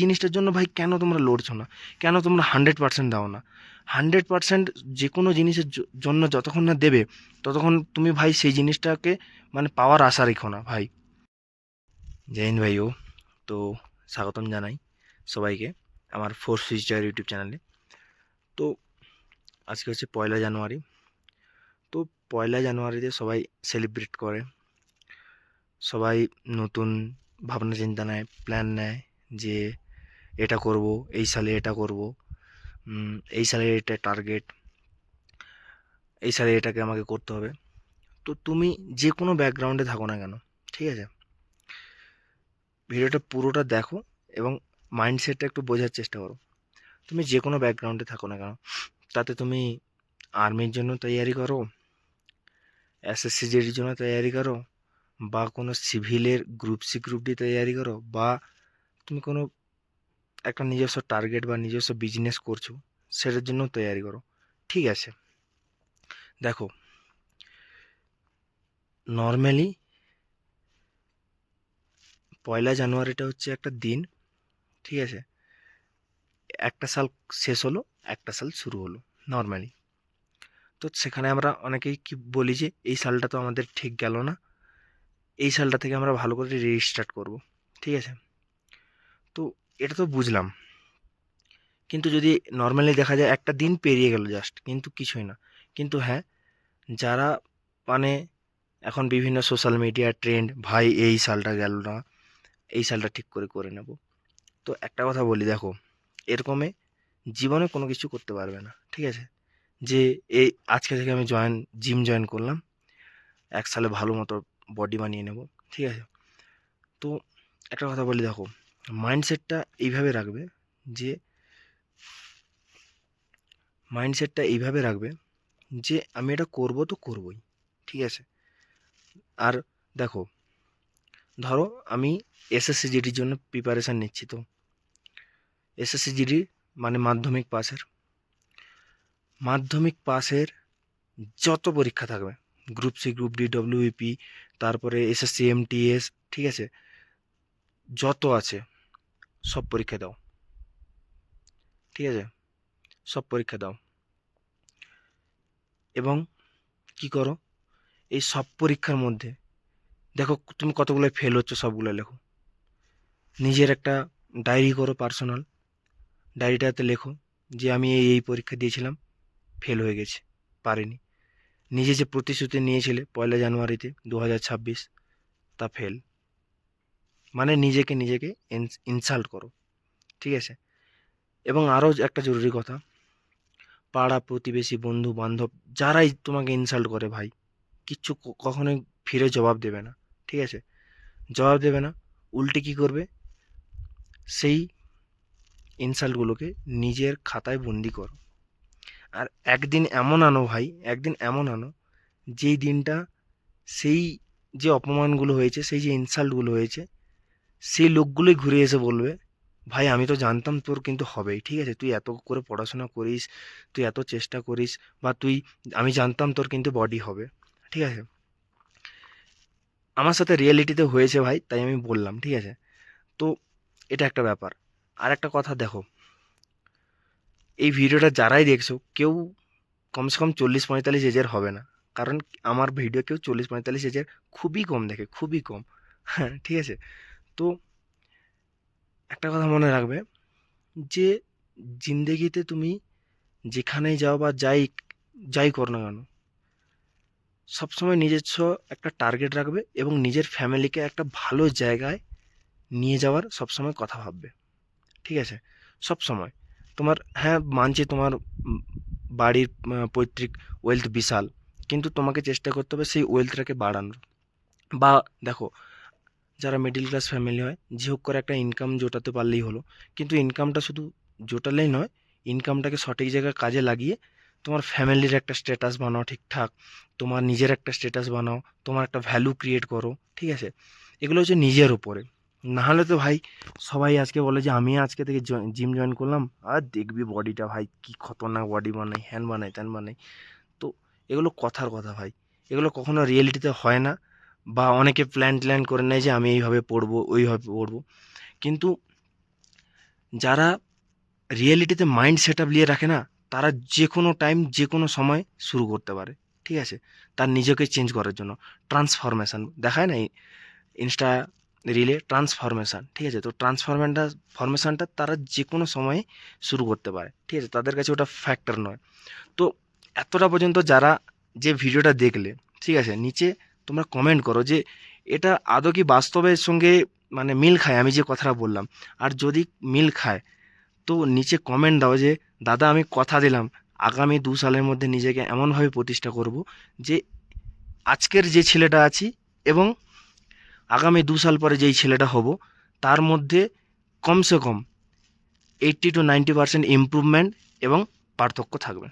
জিনিসটার জন্য ভাই কেন তোমরা লড়ছো না? কেন তোমরা হান্ড্রেড পার্সেন্ট দাও না? হান্ড্রেড পার্সেন্ট যে কোনো জিনিসের জন্য যতক্ষণ না দেবে, ততক্ষণ তুমি ভাই সেই জিনিসটাকে মানে পাওয়ার আশা রেখো না ভাই। হিন্দ ভাইও। তো স্বাগতম জানাই সবাইকে আমার ফোর্স ফিউচার ইউটিউব চ্যানেলে। তো আজকে হচ্ছে পয়লা জানুয়ারি। তো পয়লা জানুয়ারিতে সবাই সেলিব্রেট করে। সবাই নতুন ভাবনা চিন্তা নেয় প্ল্যান নেয় যে এটা করব, এই সালে এটা করব এই সালে এটা টার্গেট এই সালে এটাকে আমাকে করতে হবে। তো তুমি যে কোনো ব্যাকগ্রাউন্ডে থাকো না কেন, ঠিক আছে? ভিডিওটা পুরোটা দেখো এবং মাইন্ডসেটটা একটু বোঝার চেষ্টা করো। তুমি যে কোনো ব্যাকগ্রাউন্ডে থাকো না কেন, তাতে তুমি আর্মির জন্য তৈয়ারি করো এসএসসি জিডির জন্য তৈয়ারি করো, বা কোনো সিভিলের গ্রুপ সি গ্রুপ ডি তৈয়ারি করো, বা তুমি কোনো একটা নিজস্ব টার্গেট বা নিজস্ব বিজনেস করছ, সেটার জন্য তৈয়ারি করো। ঠিক আছে? দেখো নর্মালি পয়লা জানুয়ারিটা হচ্ছে একটা দিন, ঠিক আছে? একটা সাল শেষ হলো, একটা সাল শুরু হলো নর্মালি তো সেখানে আমরা অনেকেই কি বলি যে, এই সালটা তো আমাদের ঠিক গেল না। এই সালটা থেকে আমরা ভালো করে রিস্টার্ট করব। ঠিক আছে? এটা তো বুঝলাম। কিন্তু যদি নর্মালি দেখা যায় একটা দিন পেরিয়ে গেল জাস্ট কিন্তু কিছুই না। কিন্তু হ্যাঁ যারা মানে এখন বিভিন্ন সোশ্যাল মিডিয়া ট্রেন্ড ভাই এই সালটা গেল না, এই সালটা ঠিক করে করে নেব। তো একটা কথা বলি, দেখো, এরকমে জীবনে কোনো কিছু করতে পারবে না, ঠিক আছে? যে এই আজকে থেকে আমি জয়েন জিম জয়েন করলাম, এক সালে ভালো মতো বডি বানিয়ে নেব, ঠিক আছে? তো একটা কথা বলি, দেখো মাইন্ডসেটটা এইভাবে রাখবে যে মাইন্ডসেটটা এইভাবে রাখবে যে, আমি এটা করব তো করবই, ঠিক আছে? আর দেখো, ধরো আমি এসএসসি জিডির জন্য প্রিপারেশান নিচ্ছি তো। এসএসসি জিডি মানে মাধ্যমিক পাসের মাধ্যমিক পাসের যত পরীক্ষা থাকবে group C group D WP তারপরে এসএসসি এমটিএস ঠিক আছে? যত আছে সব পরীক্ষা দাও। ঠিক আছে? সব পরীক্ষা দাও। এবং কি করো? এই সব পরীক্ষার মধ্যে দেখো তুমি কতগুলো ফেল হচ্ছে সবগুলো লেখো। নিজের একটা ডায়েরি করো পার্সোনাল ডায়েরিটাতে লেখো যে আমি এই এই পরীক্ষা দিয়েছিলাম ফেল হয়ে গেছে, পারিনি। নিজে যে প্রতিশ্রুতি নিয়েছিলে পয়লা জানুয়ারিতে দু হাজার ছাব্বিশ, তা ফেল মানে নিজেকে নিজেকে ইনসাল্ট করো। ঠিক আছে? এবং আরও একটা জরুরি কথা, পাড়া, প্রতিবেশী, বন্ধু, বান্ধব, যারাই তোমাকে ইনসাল্ট করে ভাই, কিচ্ছু কখনোই ফিরে জবাব দেবে না। ঠিক আছে? জবাব দেবে না, উল্টে কী করবে? সেই ইনসাল্টগুলোকে নিজের খাতায় বন্দি করো। আর একদিন এমন আনো ভাই, একদিন এমন আনো, যেই দিনটা সেই যে অপমানগুলো হয়েছে, সেই যে ইনসাল্টগুলো হয়েছে সেই লোকগুলোই ঘুরে এসে বলবে, ভাই, আমি তো জানতাম তোর কিন্তু হবেই, ঠিক আছে? তুই এত করে পড়াশোনা করিস, তুই এত চেষ্টা করিস, বা তুই, আমি জানতাম তোর কিন্তু বডি হবে, ঠিক আছে? আমার সাথে রিয়েলিটিতে হয়েছে ভাই, তাই আমি বললাম, ঠিক আছে? তো এটা একটা ব্যাপার। আর একটা কথা দেখো, এই ভিডিওটা যারাই দেখছ, কেউ কমসে কম চল্লিশ পঁয়তাল্লিশ এজের হবে না। কারণ আমার ভিডিও কেউ চল্লিশ পঁয়তাল্লিশ এজের খুবই কম দেখে, খুবই কম হ্যাঁ ঠিক আছে? একটা কথা মনে রাখবে যে জিন্দেগিতে তুমি যেখানেই যাও বা যাই যাই করো না কেন, সবসময় নিজস্ব একটা টার্গেট রাখবে এবং নিজের ফ্যামিলিকে একটা ভালো জায়গায় নিয়ে যাওয়ার সবসময় কথা ভাববে। ঠিক আছে? সব সময় তোমার হ্যাঁ মানছি তোমার বাড়ির পৈতৃক ওয়েলথ বিশাল, কিন্তু তোমাকে চেষ্টা করতে হবে সেই ওয়েলথটাকে বাড়ানোর। বা দেখো যারা মিডিল ক্লাস ফ্যামিলি হয়, যে হোক করে একটা ইনকাম জোটাতে পারলেই হলো। কিন্তু ইনকামটা শুধু জোটালেই নয় ইনকামটাকে সঠিক জায়গায় কাজে লাগিয়ে তোমার ফ্যামিলির একটা স্ট্যাটাস বানাও ঠিকঠাক, তোমার নিজের একটা স্ট্যাটাস বানাও, তোমার একটা ভ্যালু ক্রিয়েট করো, ঠিক আছে? এগুলো হচ্ছে নিজের উপরে। নাহলে তো ভাই, সবাই আজকে বলে যে, আমি আজকে থেকে জিম জয়েন করলাম, আর দেখবি বডিটা ভাই, কি খতরনাক বডি বানাই হ্যান বানাই ত্যান বানাই তো এগুলো কথার কথা ভাই। এগুলো কখনো রিয়েলিটিতে হয় না। বা অনেকে প্ল্যান ট্ল্যান করে নেয় যে আমি এইভাবে পড়ব, ওইভাবে পড়ব। কিন্তু যারা রিয়েলিটিতে মাইন্ড সেট আপ নিয়ে রাখে না, তারা যে কোনো টাইম যে কোনো সময় শুরু করতে পারে। ঠিক আছে? তার নিজেকে চেঞ্জ করার জন্য। ট্রান্সফরমেশান দেখায় না ইনস্টা রিলে ট্রান্সফরমেশান ঠিক আছে? তো ট্রান্সফরমেশনটা ফরমেশানটা তারা যে কোনো সময়ে শুরু করতে পারে। ঠিক আছে? তাদের কাছে ওটা ফ্যাক্টর নয়। তো এতটা পর্যন্ত যারা যে ভিডিওটা দেখলে, ঠিক আছে? নিচে তোমরা কমেন্ট করো যে এটা আদৌ কি বাস্তবের সঙ্গে মানে মিল খায়? আমি যে কথাটা বললাম, আর যদি মিল খায়, তো নিচে কমেন্ট দাও যে, দাদা, আমি কথা দিলাম। আগামী দু সালের মধ্যে নিজেকে এমনভাবে প্রতিষ্ঠা করব যে আজকের যে ছেলেটা আছি এবং আগামী দু সাল পরে যেই ছেলেটা হব, তার মধ্যে কমসে কম eighty to ninety percent improvement এবং পার্থক্য থাকবে।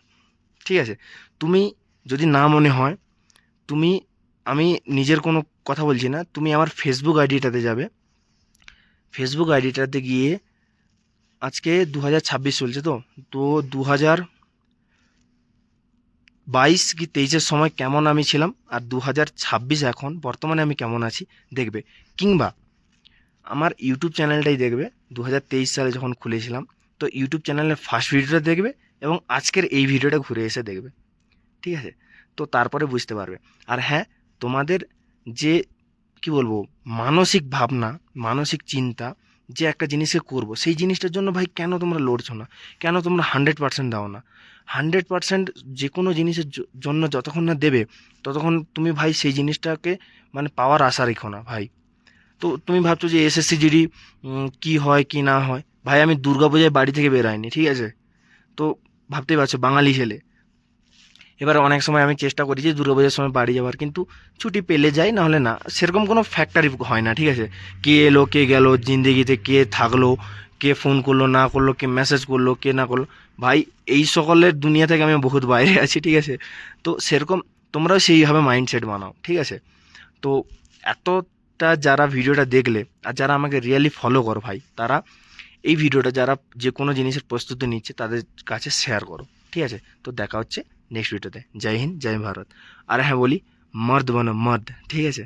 ঠিক আছে? তুমি যদি না মনে হয়, তুমি আমি নিজের কোনো কথা বলছি না। তুমি আমার ফেসবুক আইডিটাতে যাবে। ফেসবুক আইডিটাতে গিয়ে আজকে দু হাজার ছাব্বিশ চলছে তো? তো দু হাজার বাইশ কি তেইশের সময় কেমন আমি ছিলাম? আর দু হাজার ছাব্বিশ এখন, বর্তমানে আমি কেমন আছি? দেখবে। কিংবা আমার ইউটিউব চ্যানেলটাই দেখবে। দু হাজার তেইশ সালে যখন খুলেছিলাম, তো ইউটিউব চ্যানেলের ফার্স্ট ভিডিওটা দেখবে এবং আজকের এই ভিডিওটা ঘুরে এসে দেখবে। ঠিক আছে? তো তারপরে বুঝতে পারবে। আর হ্যাঁ তোমাদের যে, কি বলব, মানসিক ভাবনা, মানসিক চিন্তা যে একটা জিনিসকে করব, সেই জিনিসটার জন্য ভাই কেন তোমরা লড়ছো না? কেন তোমরা হান্ড্রেড পার্সেন্ট দাও না? হান্ড্রেড পার্সেন্ট যে কোনো জিনিসের জন্য যতক্ষণ না দেবে, ততক্ষণ তুমি ভাই সেই জিনিসটাকে মানে পাওয়ার আশা রেখো না ভাই। তো তুমি ভাবছ যে এসএসসি জিডি কী হয়, কি না হয়? ভাই আমি দুর্গাপূজায় বাড়ি থেকে বেরাইনি ঠিক আছে? তো ভাবতেই পারছ, বাঙালি ছেলে। এবার অনেক সময় আমি চেষ্টা করি যে দুর্গাপূজার সময় বাড়ি যাওয়ার, কিন্তু ছুটি পেলে যাই, নাহলে না। সেরকম কোনো ফ্যাক্টরি হয় না, ঠিক আছে? কে এলো, কে গেলো, জিন্দেগিতে কে থাকল, কে ফোন করল, না করল, কে মেসেজ করল, কে না করল। ভাই, এই সকলের দুনিয়া থেকে আমি বহুত বাইরে আছি, ঠিক আছে? তো সেরকম তোমরাও সেইভাবে মাইন্ডসেট বানাও, ঠিক আছে? তো এতটা যারা ভিডিওটা দেখলে, আর যারা আমাকে রিয়েলি ফলো করো ভাই, তারা এই ভিডিওটা যারা যে কোনো জিনিসের প্রস্তুতি নিচ্ছে, তাদের কাছে শেয়ার করো, ঠিক আছে? তো দেখা হচ্ছে নেক্সট ভিডিওতে। জয় হিন্দ জয় ভারত। আর হ্যাঁ বলি মর্দ বনো মর্দ ঠিক আছে?